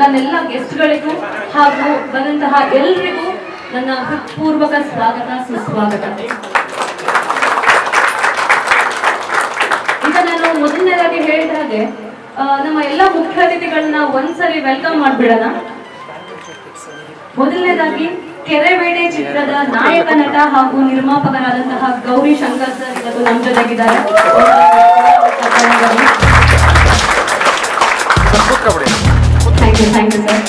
ನನ್ನೆಲ್ಲ ಗೆಸ್ಟ್ಗಳಿಗೂ ಹಾಗೂ ಬಂದಂತಹ ಎಲ್ರಿಗೂ ನನ್ನ ಹೃತ್ಪೂರ್ವಕ ಸ್ವಾಗತ, ಸುಸ್ವಾಗತ. ಈಗ ನಾನು ಮೊದಲನೇದಾಗಿ ಹೇಳಿದ ಹಾಗೆ ನಮ್ಮ ಎಲ್ಲ ಮುಖ್ಯ ಅತಿಥಿಗಳನ್ನ ಒಂದ್ಸರಿ ವೆಲ್ಕಮ್ ಮಾಡ್ಬಿಡೋಣ. ಮೊದಲನೇದಾಗಿ ಕೆರೆಬೇಡೆ ಚಿತ್ರದ ನಾಯಕ ನಟ ಹಾಗೂ ನಿರ್ಮಾಪಕರಾದಂತಹ ಗೌರಿ ಶಂಕರ್ ಸರ್ ಇವತ್ತು ನಮ್ಮ ಜೊತೆಗಿದ್ದಾರೆ. ಥ್ಯಾಂಕ್ ಯು ಸರ್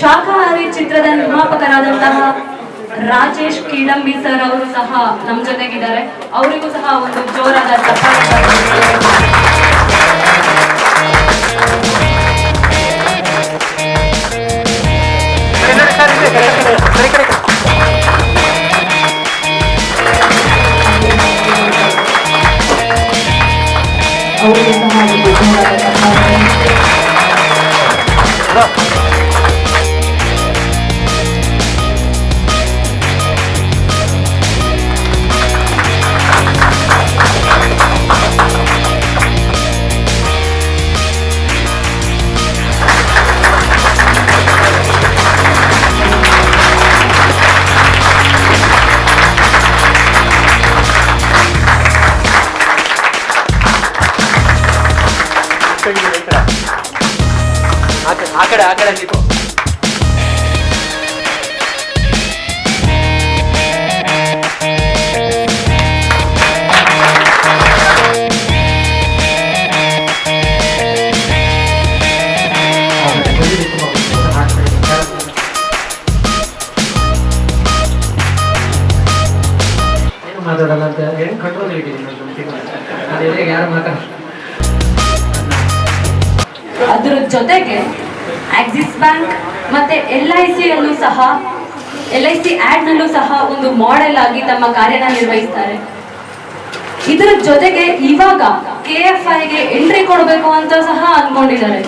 ಶಾಖಾಹಾರಿ ಚಿತ್ರದ ನಿರ್ಮಾಪಕರಾದಂತಹ ರಾಜೇಶ್ ಕೀಡಂಬಿ ಸರ್ ಅವರು ಸಹ ನಮ್ಮ ಜೊತೆಗಿದ್ದಾರೆ. ಅವರಿಗೂ ಸಹ ಒಂದು ಜೋರಾದ ಅವರಿಗೂ ಕಡೆ ಆ ಕಡೆ ಏನು ಮಾತಾಡಲ್ಲ ಅಂತ ಏನು ಕಂಟ್ರೋಲ್ ಇಟ್ಟಿದ್ದೀನಿ ಅದೇ ಯಾರು ಮಾತಾಡ ಅದರ ಜೊತೆಗೆ ಆಕ್ಸಿಸ್ ಬ್ಯಾಂಕ್ ಮತ್ತೆ ಎಲ್ ಐ ಸಿ ಅಲ್ಲೂ ಸಹ ಎಲ್ ಐ ಸಿ ಆಡ್ ನಲ್ಲೂ ಸಹ ಒಂದು ಮಾಡೆಲ್ ಆಗಿ ತಮ್ಮ ಕಾರ್ಯನ ನಿರ್ವಹಿಸ್ತಾರೆ. ಇದರ ಜೊತೆಗೆ ಇವಾಗ ಕೆ ಎಫ್ ಐಗೆ ಎಂಟ್ರಿ ಕೊಡಬೇಕು ಅಂತ ಸಹ ಅನ್ಕೊಂಡಿದ್ದಾರೆ.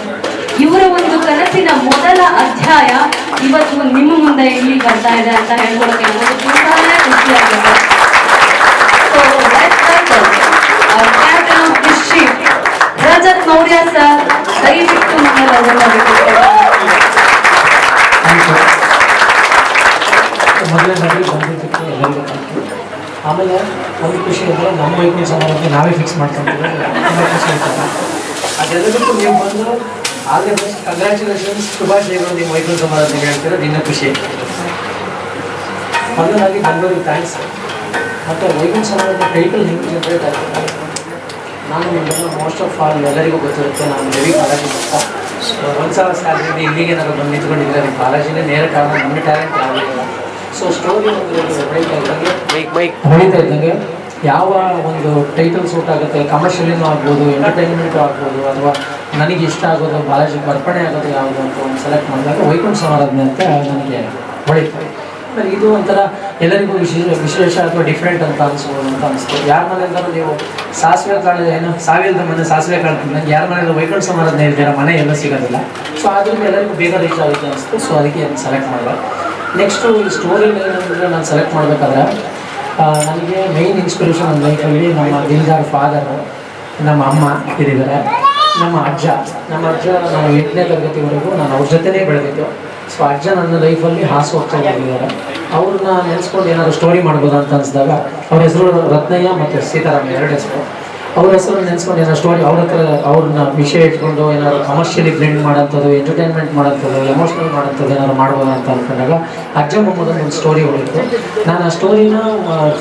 ಇವರ ಒಂದು ಕನಸಿನ ಮೊದಲ ಅಧ್ಯಾಯ ಇವತ್ತು ನಿಮ್ಮ ಮುಂದೆ ಇಲ್ಲಿ ಬರ್ತಾ ಇದೆ ಅಂತ ಹೇಳ್ಕೊಳಕ್ಕೆ ತುಂಬಾನೇ ಖುಷಿಯಾಗಿದೆ. ರಜತ್ ಮೌರ್ಯ ಸರ್ ದಯವಿಟ್ಟು ನಮ್ಮಲ್ಲಿ ಆಮೇಲೆ ಒಂದು ಖುಷಿ ಅಂದರೆ ನಮ್ಮ ವೈದ್ಯ ಸಮಾರಂಭ ನಾವೇ ಫಿಕ್ಸ್ ಮಾಡ್ಕೊಂತೀವಿ ತುಂಬ ಖುಷಿ ಆಯ್ತದೆ ಅದೆಲ್ಲದಕ್ಕೂ ನೀವು ಬಂದು ದಿ ಬೆಸ್ಟ್ ಕಂಗ್ರ್ಯಾಚುಲೇಷನ್ಸ್ ಶುಭಾಶಯಗಳು ನಿಮ್ಮ ವೈದ್ಯ ಸಮಾರಂಭ ಹೇಳ್ತೀರ? ನಿನ್ನ ಖುಷಿ. ಮೊದಲಾಗಿ ಬೆಂಗಳೂರಿಗೆ ಥ್ಯಾಂಕ್ಸ್ ಮತ್ತು ವೈದ್ಯ ಸಮಾರಂಭ ಟೈಟಲ್ ಹೆಂಗೆ ಜನರೇಟ್ ನಾನು ನಿಮ್ಮನ್ನು ಮೋಸ್ಟ್ ಆಫ್ ಆಲ್ ಎಲ್ಲರಿಗೂ ಗೊತ್ತಿರುತ್ತೆ, ನಾನು ರವಿ ಬಾಲಾಜಿ ಅಂತ. ಒಂದು ಸಾವಿರ ಸ್ಯಾಲರಿ ಇಲ್ಲಿಗೆ ನಾನು ಬಂದು ನಿಂತ್ಕೊಂಡಿದ್ದರೆ? ನಿಮ್ಮ ಬಾಲಾಜಿನೇ ನೇರ ಕಾರಣ ನಮ್ಮ ಟ್ಯಾಲೆಂಟ್ ಯಾವುದಿಲ್ಲ ಸೊ ಸ್ಟೋರಿ ಬೈಕ್ ಬೈಕ್ ಬೆಳೀತಾ ಇದ್ದಂಗೆ ಯಾವ ಒಂದು ಟೈಟಲ್ ಸೂಟ್ ಆಗುತ್ತೆ ಕಮರ್ಷಿಯಲಿನೂ ಆಗ್ಬೋದು ಎಂಟರ್ಟೈನ್ಮೆಂಟು ಆಗ್ಬೋದು ಅಥವಾ ನನಗೆ ಇಷ್ಟ ಆಗೋದು ಬಾಲಾಜಿ ಬರ್ಪಣೆ ಆಗೋದು ಯಾವುದು ಅಂತ ಒಂದು ಸೆಲೆಕ್ಟ್ ಮಾಡಿದಾಗ ವೈಕುಂಠ ಸಮಾರಾಧನೆ ಅಂತ ನನಗೆ ಹೊಳಿತು ಆಮೇಲೆ ಇದು ಒಂಥರ ಎಲ್ಲರಿಗೂ ವಿಶೇಷ ವಿಶೇಷ ಅಥವಾ ಡಿಫ್ರೆಂಟ್ ಅಂತ ಅನಿಸ್ಬೋದು ಅಂತ ಅನಿಸ್ತು. ಯಾರ ಮನೆಯಿಂದಲೂ ನೀವು ಸಾಸಿವೆ ಕಾಳು ಏನು ಸಾವಿರದ ಮನೆ ಸಾಸಿವೆ ಕಾಳು ನನಗೆ ಯಾರ ಮನೆಯಲ್ಲೂ ವೈಕುಂಠ ಸಮಾರಾಧನೆ ಹೇಳ್ತೀರ ಮನೆ ಎಲ್ಲ ಸಿಗೋದಿಲ್ಲ. ಸೊ ಆದ್ರಿಂದ ಎಲ್ಲರಿಗೂ ಬೇಗ ರೀಚ್ ಆಗುತ್ತೆ ಅನಿಸ್ತು. ಸೊ ಅದಕ್ಕೆ ಸೆಲೆಕ್ಟ್ ಮಾಡಿದೆ. ನೆಕ್ಸ್ಟು ಈ ಸ್ಟೋರಿ ಏನಂದರೆ ನಾನು ಸೆಲೆಕ್ಟ್ ಮಾಡಬೇಕಾದ್ರೆ ನನಗೆ ಮೈನ್ ಇನ್ಸ್ಪಿರೇಷನ್ ನನ್ನ ಲೈಫಲ್ಲಿ ನಮ್ಮ ದಿಲ್ದಾರ್ ಫಾದರ್ ನಮ್ಮ ಅಮ್ಮ ಇರಿದ್ದಾರೆ ನಮ್ಮ ಅಜ್ಜ ನಮ್ಮ ಅಜ್ಜ ನಾನು ಎಂಟನೇ ತರಗತಿವರೆಗೂ ನಾನು ಅವ್ರ ಜೊತೆನೇ ಬೆಳೆದಿದ್ದು. ಸೊ ಅಜ್ಜ ನನ್ನ ಲೈಫಲ್ಲಿ ಹಾಸು ಹೋಗ್ತಾ ಹೋಗಿದ್ದಾರೆ ಅವ್ರನ್ನ ನೆನೆಸ್ಕೊಂಡು ಏನಾದರೂ ಸ್ಟೋರಿ ಮಾಡ್ಬೋದು ಅಂತ ಅನಿಸಿದಾಗ, ಅವ್ರ ಹೆಸರು ರತ್ನಯ್ಯ ಮತ್ತು ಸೀತಾರಾಮ ಎರಡು ಹೆಸರು. ಅವ್ರ ಹೆಸರು ನೆನೆಸ್ಕೊಂಡು ಏನೋ ಸ್ಟೋರಿ ಅವ್ರ ಹತ್ರ ಅವ್ರನ್ನ ವಿಷಯ ಇಟ್ಕೊಂಡು ಏನಾದ್ರು ಕಮರ್ಷಿಯಲಿ ಬ್ಲೆಂಡ್ ಮಾಡೋಂಥದ್ದು ಎಂಟರ್ಟೈನ್ಮೆಂಟ್ ಮಾಡೋಂಥದ್ದು ಎಮೋಷ್ನಲ್ ಮಾಡೋಂಥದ್ದು ಏನಾದ್ರು ಮಾಡ್ಬೋದು ಅಂತ ಅಂದ್ಕೊಂಡಾಗ ಅಜ್ಜ ಮೊಮ್ಮದ ಒಂದು ಸ್ಟೋರಿ ಹೋಗಿತ್ತು. ನಾನು ಆ ಸ್ಟೋರಿನ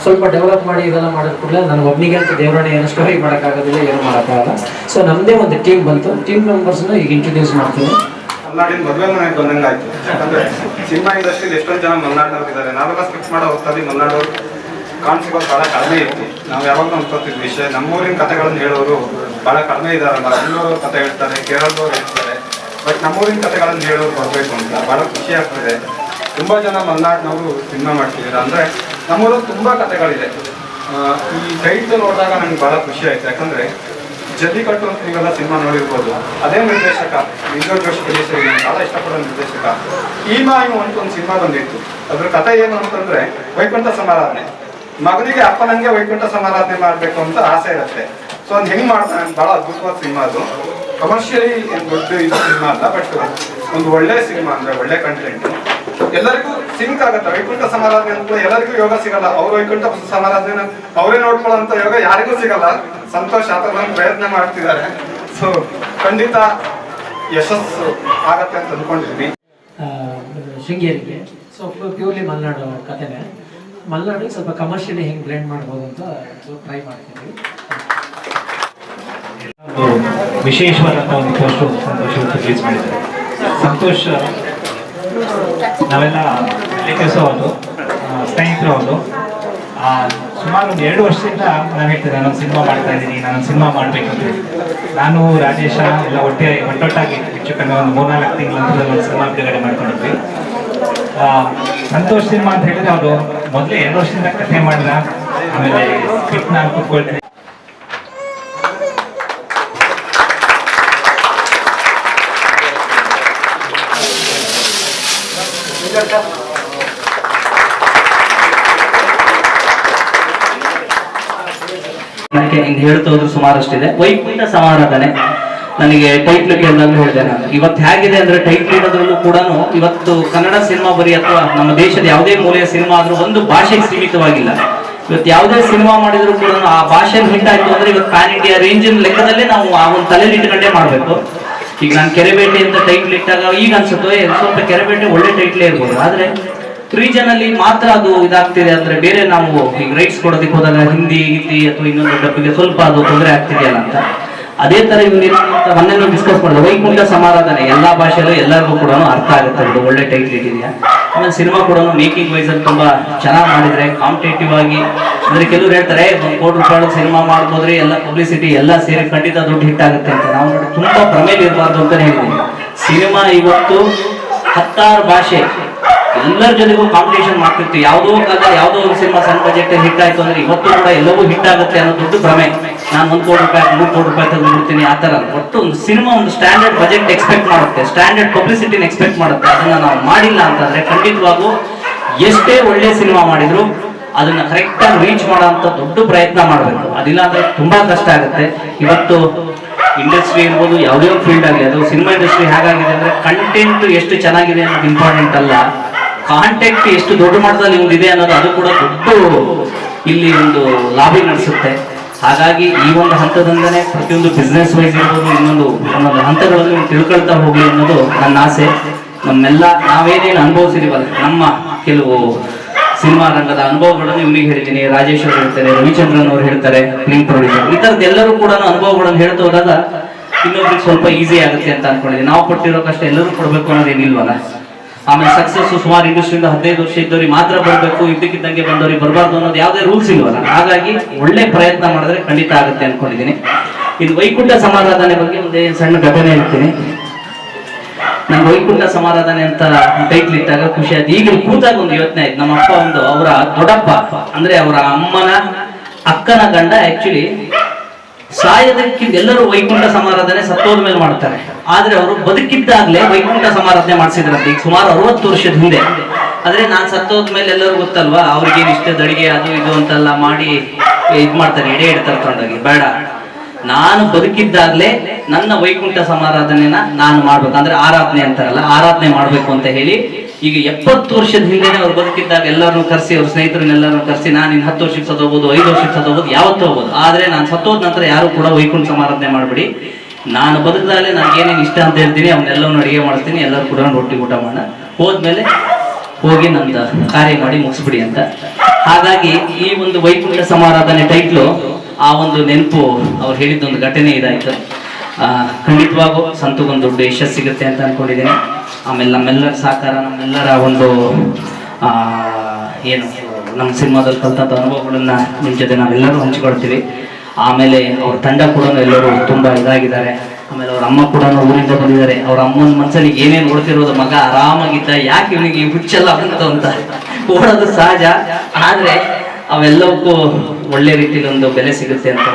ಸ್ವಲ್ಪ ಡೆವಲಪ್ ಮಾಡಿ ಇದೆಲ್ಲ ಮಾಡಿದ ಕೂಡಲೇ ನನಗೆ ಒಬ್ಬನಿಗೆ ಅಂತ ದೇವರಣೆ ಏನು ಸ್ಟೋರಿ ಮಾಡೋಕ್ಕಾಗೋದಿಲ್ಲ, ಏನು ಮಾಡೋಕ್ಕಾಗಲ್ಲ. ಸೊ ನಮ್ಮದೇ ಒಂದು ಟೀಮ್ ಬಂತು. ಟೀಮ್ ಮೆಂಬರ್ಸ್ನ ಈಗ ಇಂಟ್ರೊಡ್ಯೂಸ್ ಮಾಡ್ತೀನಿ. ಮಲ್ನಾಡಿನ ಮದುವೆ ಮನೆಗೆ ಬಂದಂಗೆ ಆಯ್ತು ಯಾಕಂದ್ರೆ ಸಿನಿಮಾ ಇಂಡಸ್ಟ್ರಿಲಿ ಎಷ್ಟೊಂದು ಜನ ಮಲ್ನಾಡಿನವ್ರು ಇದ್ದಾರೆ. ನಾವೆಲ್ಲ ಸ್ಕಿಪ್ ಮಾಡೋ ಹೋಗ್ತಾರೆ ಮಲ್ನಾಡೋರು ಕಾಣಿಸಿಗೋದು ಬಹಳ ಕಡಿಮೆ ಇತ್ತು. ನಾವು ಯಾವಾಗಲೂ ಅನ್ಕೋತಿದ್ವಿ ವಿಷಯ ನಮ್ಮೂರಿನ ಕಥೆಗಳನ್ನು ಹೇಳೋರು ಬಹಳ ಕಡಿಮೆ ಇದ್ದಾರಲ್ಲ ಬೆಂಗಳೂರು ಕಥೆ ಹೇಳ್ತಾರೆ ಕೇರಳದವ್ರು ಹೇಳ್ತಾರೆ, ಬಟ್ ನಮ್ಮೂರಿನ ಕಥೆಗಳನ್ನು ಹೇಳೋರು ಬರಬೇಕು ಅಂತ ಬಹಳ ಖುಷಿ ಆಗ್ತದೆ. ತುಂಬ ಜನ ಮಲ್ನಾಡಿನವರು ಸಿನಿಮಾ ಮಾಡ್ತಿದ್ದಾರೆ ಅಂದರೆ ನಮ್ಮೂರಲ್ಲಿ ತುಂಬ ಕಥೆಗಳಿದೆ. ಈ ಟೈಟ್ ನೋಡಿದಾಗ ನಂಗೆ ಬಹಳ ಖುಷಿ ಆಯ್ತು. ಯಾಕಂದರೆ ಜಲ್ಲಿಕಟ್ಟು ಅಂತ ನೀವೆಲ್ಲ ಸಿನಿಮಾ ನೋಡಿರ್ಬೋದು. ಅದೇ ನಿರ್ದೇಶಕ ಲಿಂಗರ್ ಜೋಶ್ ಪ್ರದೇಶ ಬಹಳ ಇಷ್ಟಪಡೋ ನಿರ್ದೇಶಕ. ಈ ಮಾಯು ಅಂತ ಒಂದು ಸಿನಿಮಾ ಬಂದಿತ್ತು. ಅದ್ರ ಕಥೆ ಏನು ಅಂತಂದ್ರೆ ವೈಕುಂಠ ಸಮಾರಾಧನೆ. ಮಗನಿಗೆ ಅಪ್ಪನಂಗೆ ವೈಕುಂಠ ಸಮಾರಾಧನೆ ಮಾಡಬೇಕು ಅಂತ ಆಸೆ ಇರುತ್ತೆ. ಸೊ ಅದು ಹೆಂಗ್ ಮಾಡ್ತಾನೆ ಬಹಳ ಅದ್ಭುತವಾದ ಸಿನಿಮಾ ಅದು. ಕಮರ್ಷಿಯಲಿ ದೊಡ್ಡ ಇದು ಸಿನಿಮಾ ಅಲ್ಲ ಬಟ್ ಒಂದು ಒಳ್ಳೆ ಸಿನಿಮಾ ಅಂದ್ರೆ ಒಳ್ಳೆ ಕಂಟೆಂಟ್ ಎಲ್ಲರಿಗೂ ಸಿಂಕ್ ಆಗುತ್ತೆ. ವೈಕುಂಠ ಸಮಾರಾಧನೆ ಅಂತ ಎಲ್ಲರಿಗೂ ಯೋಗ ಸಿಗಲ್ಲ. ಅವ್ರ ವೈಕುಂಠ ಸಮಾರಾಧನೆ ಅವರೇ ನೋಡ್ಕೊಳ್ಳೋ ಯೋಗ ಯಾರಿಗೂ ಸಿಗಲ್ಲ. ಸಂತೋಷ ಆತರ ಪ್ರಯತ್ನ ಮಾಡ್ತಿದ್ದಾರೆ. ಸೊ ಖಂಡಿತ ಯಶಸ್ಸು ಆಗತ್ತೆ ಅಂತ ಅನ್ಕೊಂಡಿದ್ವಿ ಶೃಂಗೇರಿಗೆ. ಸೊ ಪ್ಯೂರ್ಲಿ ಮಲೆನಾಡು ಕಥೆನೇ ಮಲೆನಾಡಿಗೆ ಸ್ವಲ್ಪ ಕಮರ್ಷಿಯಲಿ ಹೆಂಗ್ ಬ್ಲೆಂಡ್ ಮಾಡ್ಬೋದು ಅಂತ ಟ್ರೈ ಮಾಡ್ತಿದ್ವಿ ವಿಶೇಷವಾದಂಥ ಒಂದು ಸಂತೋಷ್ ಸಂತೋಷ್, ನಾವೆಲ್ಲ ಅವರು ಸ್ನೇಹಿತರು ಅವರು ಸುಮಾರು ಒಂದು ಎರಡು ವರ್ಷದಿಂದ ನಾನು ಹೇಳ್ತೇನೆ, ನಾನೊಂದು ಸಿನಿಮಾ ಮಾಡ್ತಾ ಇದ್ದೀನಿ, ನಾನೊಂದು ಸಿನಿಮಾ ಮಾಡಬೇಕು ಅಂತ ನಾನು, ರಾಜೇಶ ಎಲ್ಲ ಒಟ್ಟೆ ಒಟ್ಟೊಟ್ಟಾಗಿ ಹೆಚ್ಚು ಕಮ್ಮಿ ಒಂದು ಮೂರ್ನಾಲ್ಕು ತಿಂಗಳ ಒಂದು ಸಿನಿಮಾ ಬಿಡುಗಡೆ ಮಾಡ್ಕೊಂಡಿದ್ವಿ. ಸಂತೋಷ್ ಸಿನಿಮಾ ಅಂತ ಹೇಳಿದ್ರೆ ಅವರು ಮೊದಲೇ ಎರಡು ವರ್ಷದಿಂದ ಕಥೆ ಮಾಡಿದ. ಆಮೇಲೆ ಸ್ಕ್ರಿಪ್ಟ್ ನಾನು ಕೂತ್ಕೊಳ್ತೇನೆ. ಹೇಳ್ತಾ ಹೋದ್ರು ಸುಮಾರಷ್ಟಿದೆ. ವೈಕುಂಠ ಸಮಾರಾಧನೆ. ನನಗೆ ಟೈಟ್ಲ್ ಕೇಳಿದಾಗ ಹೇಳಿದೆ ನಾನು. ಇವತ್ತು ಹೇಗಿದೆ ಅಂದ್ರೆ ಟೈಟ್ಲ್ ಇಡೋದ್ರಲ್ಲೂ ಕೂಡ ಇವತ್ತು ಕನ್ನಡ ಸಿನಿಮಾ ಬರೀ ಅಥವಾ ನಮ್ಮ ದೇಶದ ಯಾವುದೇ ಮೂಲೆಯ ಸಿನಿಮಾ ಆದ್ರೂ ಒಂದು ಭಾಷೆಗೆ ಸೀಮಿತವಾಗಿಲ್ಲ. ಇವತ್ತು ಯಾವುದೇ ಸಿನಿಮಾ ಮಾಡಿದ್ರು ಕೂಡ ಆ ಭಾಷೆ ಹಿಟ್ ಆಯ್ತು ಅಂದ್ರೆ ಇವತ್ತು ಪ್ಯಾನ್ ಇಂಡಿಯಾ ರೇಂಜಿನ ಲೆಕ್ಕದಲ್ಲೇ ನಾವು ಆ ಒಂದು ತಲೆಲಿ ಇಟ್ಕೊಂಡೇ ಮಾಡಬೇಕು. ಈಗ ನಾನು ಕೆರೆಬೇಟೆ ಅಂತ ಟೈಟ್ಲ್ ಇಟ್ಟಾಗ ಈಗ ಅನ್ಸುತ್ತೋ ಸ್ವಲ್ಪ ಕೆರೆಬೇಟೆ ಒಳ್ಳೆ ಟೈಟ್ಲೇ ಇರ್ಬೋದು. ಆದ್ರೆ ರೀಜನ್ ಅಲ್ಲಿ ಮಾತ್ರ ಅದು ಇದಾಗ್ತಿದೆ ಅಂದ್ರೆ ಬೇರೆ ನಾವು ಈಗ ರೈಟ್ಸ್ ಕೊಡೋದಕ್ಕೆ ಹೋದಾಗ ಹಿಂದಿ ಹಿಂದಿ ಅಥವಾ ಇನ್ನೊಂದು ಡಬ್ಬಿಗೆ ಸ್ವಲ್ಪ ಅದು ತೊಂದರೆ ಆಗ್ತಿದೆಯಲ್ಲ ಅಂತ. ಅದೇ ತರ ಮೊನ್ನೆ ಡಿಸ್ಕಸ್ ಮಾಡಿದ್ರು ವೈಕುಂಠ ಸಮಾರಾಧನೆ. ಎಲ್ಲಾ ಭಾಷೆಯಲ್ಲೂ ಎಲ್ಲರಿಗೂ ಕೂಡ ಅರ್ಥ ಆಗುತ್ತೆ ಇದು ಒಳ್ಳೆ ಟೈಟ್ಲ್ ಇಟ್ಟಿದೆಯಾ ಆಮೇಲೆ ಸಿನಿಮಾ ಕೂಡ ಮೇಕಿಂಗ್ ವೈಸ್ ಅಲ್ಲಿ ತುಂಬಾ ಚೆನ್ನಾಗಿ ಮಾಡಿದ್ರೆ ಕಾಂಪಿಟೇಟಿವ್ ಆಗಿ, ಅಂದ್ರೆ ಕೆಲವ್ರು ಹೇಳ್ತಾರೆ ಒಂದು ಕೋಟಿ ರೂಪಾಯಿ ಸಿನಿಮಾ ಮಾಡ್ಬೋದ್ರಿ, ಎಲ್ಲ ಪಬ್ಲಿಸಿಟಿ ಎಲ್ಲ ಸೇರಿ ಖಂಡಿತ ದುಡ್ಡು ಹಿಟ್ ಆಗುತ್ತೆ ಅಂತ. ನಾವು ತುಂಬಾ ಪ್ರಮೇಲೆ ಇರಬಾರ್ದು ಅಂತ ಹೇಳ್ತೀವಿ ಸಿನಿಮಾ ಇವತ್ತು ಹತ್ತಾರು ಭಾಷೆ, ಎಲ್ಲರ ಜೊತೆಗೂ ಕಾಂಪಿಟೇಷನ್ ಮಾಡ್ತಿರ್ತೀವಿ ಯಾವುದೋ ಕಾಲ ಯಾವುದೋ ಒಂದು ಸಿನಿಮಾ ಸಣ್ಣ ಬಜೆಟ್ ಹಿಟ್ ಆಯ್ತು ಅಂದ್ರೆ ಇವತ್ತು ಕೂಡ ಎಲ್ಲವೂ ಹಿಟ್ ಆಗುತ್ತೆ ಅನ್ನೋ ದೊಡ್ಡ ಭ್ರಮೆ. ನಾನು ಒಂದು ಕೋಟಿ ರೂಪಾಯಿ ಮೂರು ಕೋಟಿ ರೂಪಾಯಿ ತೆಗೆದುಬಿಡ್ತೀನಿ ಆ ಥರ. ಒಟ್ಟು ಒಂದು ಸಿನಿಮಾ ಒಂದು ಸ್ಟ್ಯಾಂಡರ್ಡ್ ಬಜೆಟ್ ಎಕ್ಸ್ಪೆಕ್ಟ್ ಮಾಡುತ್ತೆ. ಸ್ಟ್ಯಾಂಡರ್ಡ್ ಪಬ್ಲಿಸಿಟಿನ ಎಕ್ಸ್ಪೆಕ್ಟ್ ಮಾಡುತ್ತೆ. ಅದನ್ನ ನಾವು ಮಾಡಿಲ್ಲ ಅಂತಂದ್ರೆ ಖಂಡಿತವಾಗೂ ಎಷ್ಟೇ ಒಳ್ಳೆ ಸಿನಿಮಾ ಮಾಡಿದರೂ ಅದನ್ನ ಕರೆಕ್ಟಾಗಿ ರೀಚ್ ಮಾಡೋಂಥ ದೊಡ್ಡ ಪ್ರಯತ್ನ ಮಾಡಬೇಕು. ಅದಿಲ್ಲ ಅಂದ್ರೆ ತುಂಬಾ ಕಷ್ಟ ಆಗುತ್ತೆ. ಇವತ್ತು ಇಂಡಸ್ಟ್ರಿ ಇರ್ಬೋದು, ಯಾವುದೇ ಒಂದು ಫೀಲ್ಡ್ ಆಗಲಿ, ಅದು ಸಿನಿಮಾ ಇಂಡಸ್ಟ್ರಿ ಹೇಗಾಗಿದೆ ಅಂದ್ರೆ ಕಂಟೆಂಟ್ ಎಷ್ಟು ಚೆನ್ನಾಗಿದೆ ಅನ್ನೋದು ಇಂಪಾರ್ಟೆಂಟ್ ಅಲ್ಲ. ಕಾಂಟೆಂಟ್ ಎಷ್ಟು ದೊಡ್ಡ ಮಟ್ಟದಲ್ಲಿ ಇದೆ ಅನ್ನೋದು ಅದು ಕೂಡ ದೊಡ್ಡ ಇಲ್ಲಿ ಒಂದು ಲಾಬಿ ನಡೆಸುತ್ತೆ. ಹಾಗಾಗಿ ಈ ಒಂದು ಹಂತದಿಂದನೇ ಪ್ರತಿಯೊಂದು ಬಿಸ್ನೆಸ್ ವೈಸ್ ಇರ್ಬೋದು, ಇನ್ನೊಂದು ಒಂದೊಂದು ಹಂತಗಳಲ್ಲಿ ನೀವು ತಿಳ್ಕೊಳ್ತಾ ಹೋಗಲಿ ಅನ್ನೋದು ನನ್ನ ಆಸೆ. ನಮ್ಮೆಲ್ಲ ನಾವೇನೇನು ಅನುಭವಿಸಿದೀವಲ್ಲ, ನಮ್ಮ ಕೆಲವು ಸಿನಿಮಾ ರಂಗದ ಅನುಭವಗಳನ್ನು ಇವನಿಗೆ ಹೇಳಿದ್ದೀನಿ. ರಾಜೇಶ್ ಅವರು ಹೇಳ್ತಾರೆ, ರವಿಚಂದ್ರನ್ ಅವರು ಹೇಳ್ತಾರೆ ಫಿಲ್ಮ್ ಪ್ರೊಡ್ಯೂಸರ್ ಈ ಥರದ್ದೆಲ್ಲರೂ ಎಲ್ಲರೂ ಕೂಡ ಅನುಭವಗಳನ್ನು ಹೇಳ್ತಾ ಹೋದಾಗ ಇನ್ನೊಬ್ರಿಗೆ ಸ್ವಲ್ಪ ಈಸಿ ಆಗುತ್ತೆ ಅಂತ ಅನ್ಕೊಂಡಿದ್ದೀನಿ. ನಾವು ಕೊಟ್ಟಿರೋ ಕಷ್ಟ ಎಲ್ಲರೂ ಕೊಡಬೇಕು ಅನ್ನೋದೇನಿಲ್ವಲ್ಲ ಆಮೇಲೆ ಸಕ್ಸಸ್ ಸುಮಾರು ಇಂಡಸ್ಟ್ರಿಯಿಂದ ಹದಿನೈದು ವರ್ಷ ಇದ್ದವ್ರಿಗೆ ಮಾತ್ರ ಬರಬೇಕು, ಇದ್ದಕ್ಕಿದ್ದಂಗೆ ಬಂದವ್ರಿಗೆ ಬರಬಾರ್ದು ಅನ್ನೋದು ಯಾವುದೇ ರೂಲ್ಸ್ ಇಲ್ವಲ್ಲ? ಹಾಗಾಗಿ ಒಳ್ಳೆ ಪ್ರಯತ್ನ ಮಾಡಿದ್ರೆ ಖಂಡಿತ ಆಗುತ್ತೆ ಅನ್ಕೊಂಡಿದ್ದೀನಿ. ಇದು ವೈಕುಂಠ ಸಮಾರಾಧನೆ ಬಗ್ಗೆ ಒಂದೇ ಸಣ್ಣ ಘಟನೆ ಹೇಳ್ತೀನಿ. ನಂಗೆ ವೈಕುಂಠ ಸಮಾರಾಧನೆ ಅಂತ ಟೈಟ್ಲ್ ಇಟ್ಟಾಗ ಖುಷಿ ಆಯ್ತು. ಈಗ ಕೂತಾಗ ಒಂದು ಯೋಚನೆ ಆಯ್ತು. ನಮ್ಮ ಅಪ್ಪ ಒಂದು ಅವರ ದೊಡ್ಡಪ್ಪ, ಅಂದ್ರೆ ಅವರ ಅಮ್ಮನ, ಅಕ್ಕನ ಗಂಡ ಆಕ್ಚುಲಿ ಸಾಯೋದಕ್ಕಿಂತ ಎಲ್ಲರೂ ವೈಕುಂಠ ಸಮಾರಾಧನೆ ಸತ್ತೋದ ಮೇಲೆ ಮಾಡ್ತಾರೆ. ಆದ್ರೆ ಅವರು ಬದುಕಿದ್ದಾಗಲೇ ವೈಕುಂಠ ಸಮಾರಾಧನೆ ಮಾಡಿಸಿದ್ರಂತೆ. ಈಗ ಸುಮಾರು ಅರವತ್ತು ವರ್ಷದ ಹಿಂದೆ. ಆದ್ರೆ ನಾನ್ ಸತ್ತೋದ ಮೇಲೆ ಎಲ್ಲರೂ ಗೊತ್ತಲ್ವಾ? ಅವ್ರಿಗೇನು ಇಷ್ಟದ ಅಡಿಗೆ ಅದು ಇದು ಅಂತೆಲ್ಲ ಮಾಡಿ ಇದ್ ಮಾಡ್ತಾರೆ, ಎಡೆ ಇಡ್ತಾರೆ ತಗೊಂಡೋಗಿ. ಬೇಡ. ನಾನು ಬದುಕಿದ್ದಾಗಲೇ ನನ್ನ ವೈಕುಂಠ ಸಮಾರಾಧನೆನ ನಾನು ಮಾಡ್ಬೇಕು. ಅಂದ್ರೆ ಆರಾಧನೆ ಅಂತಾರಲ್ಲ, ಆರಾಧನೆ ಮಾಡ್ಬೇಕು ಅಂತ ಹೇಳಿ ಈಗ ಎಪ್ಪತ್ತು ವರ್ಷದ ಹಿಂದೆನೆ ಅವ್ರು ಬದುಕಿದ್ದಾಗ ಎಲ್ಲರನ್ನು ಕರೆಸಿ, ಅವ್ರ ಸ್ನೇಹಿತರನ್ನೆಲ್ಲರನ್ನು ಕರೆಸಿ, ನಾನು ಇನ್ನು ಹತ್ತು ವರ್ಷಕ್ಕೆ ಸತ್ತೋಗ್ಬೋದು, ಐದು ವರ್ಷಕ್ಕೆ ಸತ್ತೋಗ್ಬೋದು, ಯಾವತ್ತೂ ಹೋಗ್ಬೋದು. ಆದ್ರೆ ನಾನು ಸತ್ತೋದ ನಂತರ ಯಾರು ಕೂಡ ವೈಕುಂಠ ಸಮಾರಾಧನೆ ಮಾಡ್ಬಿಡಿ. ನಾನು ಬದುಕಿದಾಗಲೇ ನನಗೆ ಏನೇನು ಇಷ್ಟ ಅಂತ ಹೇಳ್ತೀನಿ, ಅವನ್ನೆಲ್ಲವನ್ನು ಅಡುಗೆ ಮಾಡ್ತೀನಿ ಎಲ್ಲರೂ ಕೂಡ ರೊಟ್ಟಿ ಊಟ ಮಾಡೋಣ. ಹೋದ್ಮೇಲೆ ಹೋಗಿ ನಂದು ಕಾರ್ಯ ಮಾಡಿ ಮುಗಿಸ್ಬಿಡಿ ಅಂತ. ಹಾಗಾಗಿ ಈ ಒಂದು ವೈಕುಂಠ ಸಮಾರಾಧನೆ ಟೈಟ್ಲು ಆ ಒಂದು ನೆನಪು ಅವ್ರು ಹೇಳಿದ ಒಂದು ಘಟನೆ ಇದಾಯಿತು. ಖಂಡಿತವಾಗೂ ಸಂತಗೊಂದು ದೊಡ್ಡ ಯಶಸ್ಸು ಸಿಗುತ್ತೆ ಅಂತ ಅನ್ಕೊಂಡಿದ್ದೀನಿ. ಆಮೇಲೆ ನಮ್ಮೆಲ್ಲರ ಸಹಕಾರ, ನಮ್ಮೆಲ್ಲರ ಒಂದು ಏನು, ನಮ್ಮ ಸಿನಿಮಾದಲ್ಲಿ ಕಲ್ತಂಥ ಅನುಭವಗಳನ್ನು ನಿಮ್ಮ ಜೊತೆ ನಾವೆಲ್ಲರೂ ಹಂಚಿಕೊಳ್ತೀವಿ. ಆಮೇಲೆ ಅವ್ರ ತಂಡ ಕೂಡ ಎಲ್ಲರೂ ತುಂಬ ಇದಾಗಿದ್ದಾರೆ. ಆಮೇಲೆ ಅವ್ರ ಅಮ್ಮ ಕೂಡ ಊರಿಂದ ಬಂದಿದ್ದಾರೆ. ಅವ್ರ ಅಮ್ಮನ ಮನಸ್ಸಲ್ಲಿ ಏನೇನು ಓಡ್ತಿರೋದು ಮಗ ಆರಾಮಾಗಿದ್ದ, ಯಾಕೆ ಇವನಿಗೆ ಹುಚ್ಚೆಲ್ಲ ಬಂತು ಅಂತ ಓಡೋದು ಸಹಜ. ಆದ್ರೆ ಅವೆಲ್ಲವಕ್ಕೂ ಒಳ್ಳೆ ರೀತಿಯಲ್ಲಿ ಒಂದು ಬೆಲೆ ಸಿಗುತ್ತೆ ಅಂತ